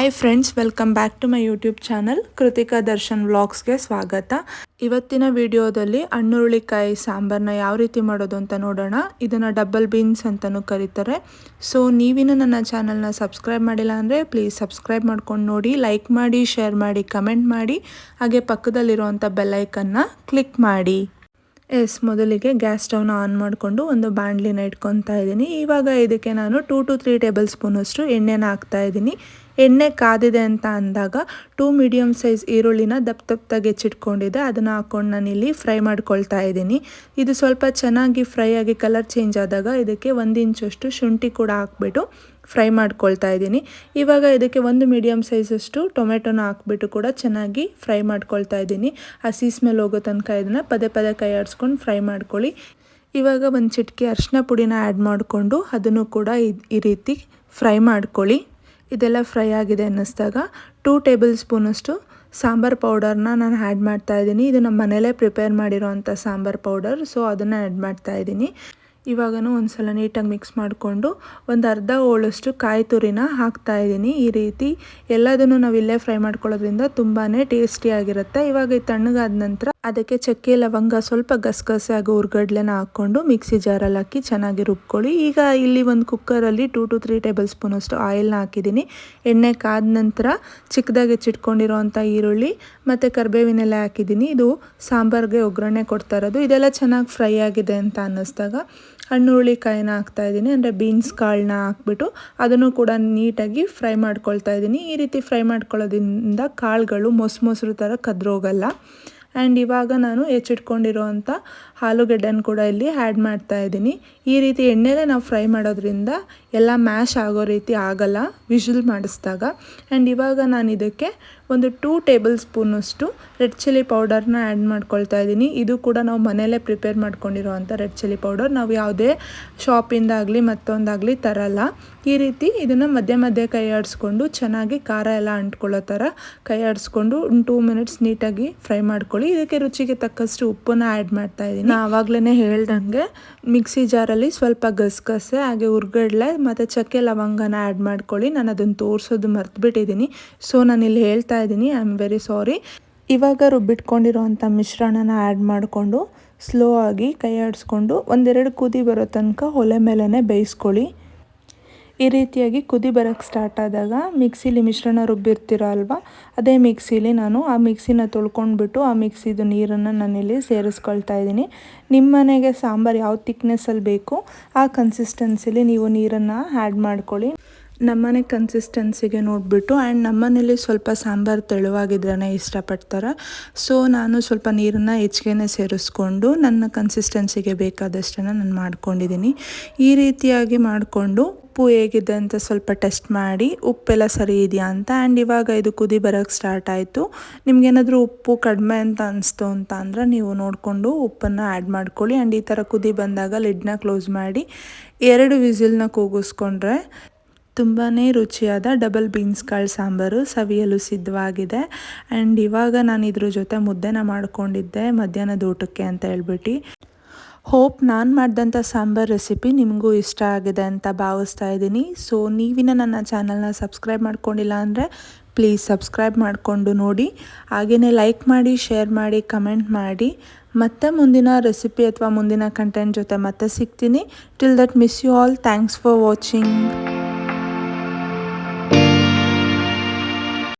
Hi friends welcome back to my YouTube channel Kritika Darshan ವ್ಲಾಗ್ಸ್ಗೆ ಸ್ವಾಗತ. ಇವತ್ತಿನ ವಿಡಿಯೋದಲ್ಲಿ ಹಣ್ಣುರುಳಿಕಾಯಿ ಸಾಂಬಾರನ್ನ ಯಾವ ರೀತಿ ಮಾಡೋದು ಅಂತ ನೋಡೋಣ. ಇದನ್ನು ಡಬಲ್ ಬೀನ್ಸ್ ಅಂತಲೂ ಕರೀತಾರೆ. ಸೊ ನೀವಿನ್ನೂ ನನ್ನ ಚಾನಲ್ನ ಸಬ್ಸ್ಕ್ರೈಬ್ ಮಾಡಿಲ್ಲ ಅಂದರೆ ಪ್ಲೀಸ್ ಸಬ್ಸ್ಕ್ರೈಬ್ ಮಾಡ್ಕೊಂಡು ನೋಡಿ ಲೈಕ್ ಮಾಡಿ ಶೇರ್ ಮಾಡಿ ಕಮೆಂಟ್ ಮಾಡಿ, ಹಾಗೆ ಪಕ್ಕದಲ್ಲಿರುವಂಥ ಬೆಲ್ಲೈಕನ್ನ ಕ್ಲಿಕ್ ಮಾಡಿ. ಎಸ್ ಮೊದಲಿಗೆ ಗ್ಯಾಸ್ ಸ್ಟವ್ನ ಆನ್ ಮಾಡಿಕೊಂಡು ಒಂದು ಬಾಣಲಿನ ಇಟ್ಕೊತಾ ಇದ್ದೀನಿ. ಇವಾಗ ಇದಕ್ಕೆ ನಾನು ಟೂ ಟು ತ್ರೀ ಟೇಬಲ್ ಸ್ಪೂನಷ್ಟು ಎಣ್ಣೆನ ಹಾಕ್ತಾ ಇದ್ದೀನಿ. ಎಣ್ಣೆ ಕಾದಿದೆ ಅಂತ ಅಂದಾಗ ಟೂ ಮೀಡಿಯಮ್ ಸೈಜ್ ಈರುಳ್ಳಿನ ದಪ್ಪ ದಪ್ಪದಾಗಿ ಹೆಚ್ಚಿಟ್ಕೊಂಡಿದ್ದೆ ಅದನ್ನು ಹಾಕ್ಕೊಂಡು ನಾನು ಇಲ್ಲಿ ಫ್ರೈ ಮಾಡ್ಕೊಳ್ತಾ ಇದ್ದೀನಿ. ಇದು ಸ್ವಲ್ಪ ಚೆನ್ನಾಗಿ ಫ್ರೈ ಆಗಿ ಕಲರ್ ಚೇಂಜ್ ಆದಾಗ ಇದಕ್ಕೆ ಒಂದು ಇಂಚಷ್ಟು ಶುಂಠಿ ಕೂಡ ಹಾಕ್ಬಿಟ್ಟು ಫ್ರೈ ಮಾಡ್ಕೊಳ್ತಾ ಇದ್ದೀನಿ. ಇವಾಗ ಇದಕ್ಕೆ ಒಂದು ಮೀಡಿಯಮ್ ಸೈಜಷ್ಟು ಟೊಮೆಟೊನ ಹಾಕ್ಬಿಟ್ಟು ಕೂಡ ಚೆನ್ನಾಗಿ ಫ್ರೈ ಮಾಡ್ಕೊಳ್ತಾ ಇದ್ದೀನಿ. ಹಸಿ ಸ್ಮೆಲ್ ಹೋಗೋ ತನಕ ಇದನ್ನು ಪದೇ ಪದೇ ಕೈ ಆಡಿಸ್ಕೊಂಡು ಫ್ರೈ ಮಾಡ್ಕೊಳ್ಳಿ. ಇವಾಗ ಒಂದು ಚಿಟಿಕೆ ಅರಿಶಿನ ಪುಡಿನ ಆ್ಯಡ್ ಮಾಡಿಕೊಂಡು ಅದನ್ನು ಕೂಡ ಈ ರೀತಿ ಫ್ರೈ ಮಾಡ್ಕೊಳ್ಳಿ. ಇದೆಲ್ಲ ಫ್ರೈ ಆಗಿದೆ ಅನ್ನಿಸ್ದಾಗ ಟೂ ಟೇಬಲ್ ಸ್ಪೂನಷ್ಟು ಸಾಂಬಾರ್ ಪೌಡರ್ನ ನಾನು ಆ್ಯಡ್ ಮಾಡ್ತಾ ಇದ್ದೀನಿ. ಇದು ನಮ್ಮ ಮನೇಲೇ ಪ್ರಿಪೇರ್ ಮಾಡಿರೋವಂಥ ಸಾಂಬಾರ್ ಪೌಡರ್ ಸೊ ಅದನ್ನು ಆ್ಯಡ್ ಮಾಡ್ತಾ ಇದ್ದೀನಿ. ಇವಾಗನೂ ಒಂದು ಸಲ ನೀಟಾಗಿ ಮಿಕ್ಸ್ ಮಾಡಿಕೊಂಡು ಒಂದು ಅರ್ಧ ಹೋಳಷ್ಟು ಕಾಯಿ ತುರಿನ ಹಾಕ್ತಾ ಇದ್ದೀನಿ. ಈ ರೀತಿ ಎಲ್ಲದನ್ನು ನಾವು ಇಲ್ಲೇ ಫ್ರೈ ಮಾಡ್ಕೊಳ್ಳೋದ್ರಿಂದ ತುಂಬಾ ಟೇಸ್ಟಿಯಾಗಿರುತ್ತೆ ಇವಾಗ ಇದು ತಣ್ಣಗಾದ ನಂತರ ಅದಕ್ಕೆ ಚಕ್ಕೆ, ಲವಂಗ ಸ್ವಲ್ಪ ಗಸಗಸೆ ಹಾಗೂ ಉರ್ಗಡ್ಲೆನ ಹಾಕ್ಕೊಂಡು ಮಿಕ್ಸಿ ಜಾರಲ್ಲಿ ಹಾಕಿ ಚೆನ್ನಾಗಿ ರುಬ್ಕೊಳ್ಳಿ. ಈಗ ಇಲ್ಲಿ ಒಂದು ಕುಕ್ಕರಲ್ಲಿ ಟೂ ಟು ತ್ರೀ ಟೇಬಲ್ ಸ್ಪೂನಷ್ಟು ಆಯಿಲ್ನ ಹಾಕಿದ್ದೀನಿ. ಎಣ್ಣೆ ಕಾದ ನಂತರ ಚಿಕ್ಕದಾಗಿ ಚಿಟ್ಕೊಂಡಿರೋವಂಥ ಈರುಳ್ಳಿ ಮತ್ತು ಕರಿಬೇವಿನೆಲ್ಲ ಹಾಕಿದ್ದೀನಿ. ಇದು ಸಾಂಬಾರ್ಗೆ ಒಗ್ಗರಣೆ ಕೊಡ್ತಾ ಇರೋದು. ಇದೆಲ್ಲ ಚೆನ್ನಾಗಿ ಫ್ರೈ ಆಗಿದೆ ಅಂತ ಅನ್ನಿಸ್ದಾಗ ಹಣ್ಣು ಹಾಕ್ತಾ ಇದ್ದೀನಿ. ಅಂದರೆ ಬೀನ್ಸ್ ಕಾಳನ್ನ ಹಾಕ್ಬಿಟ್ಟು ಅದನ್ನು ಕೂಡ ನೀಟಾಗಿ ಫ್ರೈ ಮಾಡ್ಕೊಳ್ತಾ ಇದ್ದೀನಿ. ಈ ರೀತಿ ಫ್ರೈ ಮಾಡ್ಕೊಳ್ಳೋದ್ರಿಂದ ಕಾಳುಗಳು ಮೊಸರು ಮೊಸರು ಥರ ಕದ್ರೋಗಲ್ಲ. ಆ್ಯಂಡ್ ಇವಾಗ ನಾನು ಹೆಚ್ಚಿಟ್ಕೊಂಡಿರೋವಂಥ ಆಲೂಗಡ್ಡೆನ ಕೂಡ ಇಲ್ಲಿ ಆ್ಯಡ್ ಮಾಡ್ತಾ ಇದ್ದೀನಿ. ಈ ರೀತಿ ಎಣ್ಣೆಲೇ ನಾವು ಫ್ರೈ ಮಾಡೋದ್ರಿಂದ ಎಲ್ಲ ಮ್ಯಾಶ್ ಆಗೋ ರೀತಿ ಆಗಲ್ಲ ವಿಷಲ್ ಮಾಡಿಸಿದಾಗ. ಆ್ಯಂಡ್ ಇವಾಗ ನಾನು ಇದಕ್ಕೆ ಒಂದು ಟೂ ಟೇಬಲ್ ಸ್ಪೂನಷ್ಟು ರೆಡ್ ಚಿಲ್ಲಿ ಪೌಡರ್ನ ಆ್ಯಡ್ ಮಾಡ್ಕೊಳ್ತಾ ಇದ್ದೀನಿ. ಇದು ಕೂಡ ನಾವು ಮನೆಯಲ್ಲೇ ಪ್ರಿಪೇರ್ ಮಾಡ್ಕೊಂಡಿರೋವಂಥ ರೆಡ್ ಚಿಲ್ಲಿ ಪೌಡರ್ ನಾವು ಯಾವುದೇ ಶಾಪಿಂದಾಗಲಿ ಮತ್ತೊಂದಾಗಲಿ ತರಲ್ಲ. ಈ ರೀತಿ ಇದನ್ನು ಮಧ್ಯೆ ಮಧ್ಯೆ ಕೈ ಆಡಿಸ್ಕೊಂಡು ಚೆನ್ನಾಗಿ ಖಾರ ಎಲ್ಲ ಅಂಟ್ಕೊಳ್ಳೋ ಥರ ಕೈ ಆಡಿಸ್ಕೊಂಡು ಒಂದು ಟೂ ಮಿನಿಟ್ಸ್ ನೀಟಾಗಿ ಫ್ರೈ ಮಾಡ್ಕೊಳ್ಳಿ. ಇದಕ್ಕೆ ರುಚಿಗೆ ತಕ್ಕಷ್ಟು ಉಪ್ಪನ್ನು ಆ್ಯಡ್ ಮಾಡ್ತಾ ಇದ್ದೀನಿ. ನಾನು ಆವಾಗಲೇ ಹೇಳ್ದಂಗೆ ಮಿಕ್ಸಿ ಜಾರಲ್ಲಿ ಸ್ವಲ್ಪ ಗಸಗಸೆ, ಹಾಗೆ ಉರ್ಗಡ್ಲೆ ಮತ್ತು ಚಕ್ಕೆ ಲವಂಗನ ಆ್ಯಡ್ ಮಾಡ್ಕೊಳ್ಳಿ. ನಾನು ಅದನ್ನು ತೋರಿಸೋದು ಮರ್ತುಬಿಟ್ಟಿದ್ದೀನಿ ಸೊ ನಾನು ಇಲ್ಲಿ ಹೇಳ್ತಾ ಇದ್ದೀನಿ ಐ ಆಮ್ ವೆರಿ ಸಾರಿ ಇವಾಗ ರುಬ್ಬಿಟ್ಕೊಂಡಿರೋವಂಥ ಮಿಶ್ರಣನ ಆ್ಯಡ್ ಮಾಡಿಕೊಂಡು ಸ್ಲೋ ಆಗಿ ಕೈ ಆಡಿಸ್ಕೊಂಡು ಒಂದೆರಡು ಕುದಿ ಬರೋ ತನಕ ಒಲೆ ಮೇಲೇ ಬೇಯಿಸ್ಕೊಳ್ಳಿ. ಈ ರೀತಿಯಾಗಿ ಕುದಿ ಬರೋಕ್ಕೆ ಸ್ಟಾರ್ಟ್ ಆದಾಗ ಮಿಕ್ಸಿಲಿ ಮಿಶ್ರಣ ರುಬ್ಬಿರ್ತೀರ ಅಲ್ವಾ? ಅದೇ ಮಿಕ್ಸಿಲಿ ನಾನು ಆ ಮಿಕ್ಸಿನ ತೊಳ್ಕೊಂಡ್ಬಿಟ್ಟು ಆ ಮಿಕ್ಸಿದು ನೀರನ್ನು ನಾನಿಲ್ಲಿ ಸೇರಿಸ್ಕೊಳ್ತಾ ಇದ್ದೀನಿ. ನಿಮ್ಮ ಮನೆಗೆ ಸಾಂಬಾರು ಯಾವ ತಿಕ್ನೆಸ್ಸಲ್ಲಿ ಬೇಕು, ಆ ಕನ್ಸಿಸ್ಟೆನ್ಸಿಲಿ ನೀವು ನೀರನ್ನು ಆ್ಯಡ್ ಮಾಡ್ಕೊಳ್ಳಿ. ನಮ್ಮನೆ ಕನ್ಸಿಸ್ಟೆನ್ಸಿಗೆ ನೋಡಿಬಿಟ್ಟು ಆ್ಯಂಡ್ ನಮ್ಮನೇಲಿ ಸ್ವಲ್ಪ ಸಾಂಬಾರು ತೆಳುವಾಗಿದ್ರೇ ಇಷ್ಟಪಡ್ತಾರೆ. ಸೊ ನಾನು ಸ್ವಲ್ಪ ನೀರನ್ನು ಹೆಚ್ಚಿಗೆ ಸೇರಿಸ್ಕೊಂಡು ನನ್ನ ಕನ್ಸಿಸ್ಟೆನ್ಸಿಗೆ ಬೇಕಾದಷ್ಟನ್ನು ನಾನು ಮಾಡ್ಕೊಂಡಿದ್ದೀನಿ ಈ ರೀತಿಯಾಗಿ ಮಾಡಿಕೊಂಡು ಉಪ್ಪು ಹೇಗಿದೆ ಅಂತ ಸ್ವಲ್ಪ ಟೆಸ್ಟ್ ಮಾಡಿ, ಉಪ್ಪೆಲ್ಲ ಸರಿ ಇದೆಯಾ ಅಂತ ಆ್ಯಂಡ್ ಇವಾಗ ಇದು ಕುದಿ ಬರೋಕ್ಕೆ ಸ್ಟಾರ್ಟ್ ಆಯಿತು. ನಿಮ್ಗೇನಾದರೂ ಉಪ್ಪು ಕಡಿಮೆ ಅಂತ ಅನಿಸ್ತು ಅಂತ ಅಂದರೆ ನೀವು ನೋಡಿಕೊಂಡು ಉಪ್ಪನ್ನು ಆ್ಯಡ್ ಮಾಡ್ಕೊಳ್ಳಿ. ಆ್ಯಂಡ್ ಈ ಥರ ಕುದಿ ಬಂದಾಗ ಲಿಡ್ನ ಕ್ಲೋಸ್ ಮಾಡಿ ಎರಡು ವಿಸಿಲ್ನ ಕೂಗಿಸ್ಕೊಂಡ್ರೆ ತುಂಬಾ ರುಚಿಯಾದ ಡಬಲ್ ಬೀನ್ಸ್ ಕಾಳು ಸಾಂಬಾರು ಸವಿಯಲು ಸಿದ್ಧವಾಗಿದೆ. ಆ್ಯಂಡ್ ಇವಾಗ ನಾನು ಇದ್ರ ಜೊತೆ ಮುದ್ದೆನ ಮಾಡ್ಕೊಂಡಿದ್ದೆ ಮಧ್ಯಾಹ್ನದ ಊಟಕ್ಕೆ ಅಂತ ಹೇಳ್ಬಿಟ್ಟು. ಹೋಪ್ ನಾನು ಮಾಡಿದಂಥ ಸಾಂಬಾರ್ ರೆಸಿಪಿ ನಿಮಗೂ ಇಷ್ಟ ಆಗಿದೆ ಅಂತ ಭಾವಿಸ್ತಾ ಇದ್ದೀನಿ. ಸೊ ನೀವಿನ ನನ್ನ ಚಾನಲ್ನ ಸಬ್ಸ್ಕ್ರೈಬ್ ಮಾಡ್ಕೊಂಡಿಲ್ಲ ಅಂದರೆ ಪ್ಲೀಸ್ ಸಬ್ಸ್ಕ್ರೈಬ್ ಮಾಡಿಕೊಂಡು ನೋಡಿ. ಹಾಗೆಯೇ ಲೈಕ್ ಮಾಡಿ ಶೇರ್ ಮಾಡಿ ಕಮೆಂಟ್ ಮಾಡಿ. ಮತ್ತೆ ಮುಂದಿನ ರೆಸಿಪಿ ಅಥವಾ ಮುಂದಿನ ಕಂಟೆಂಟ್ ಜೊತೆ ಮತ್ತೆ ಸಿಗ್ತೀನಿ. Till that miss you all thanks for watching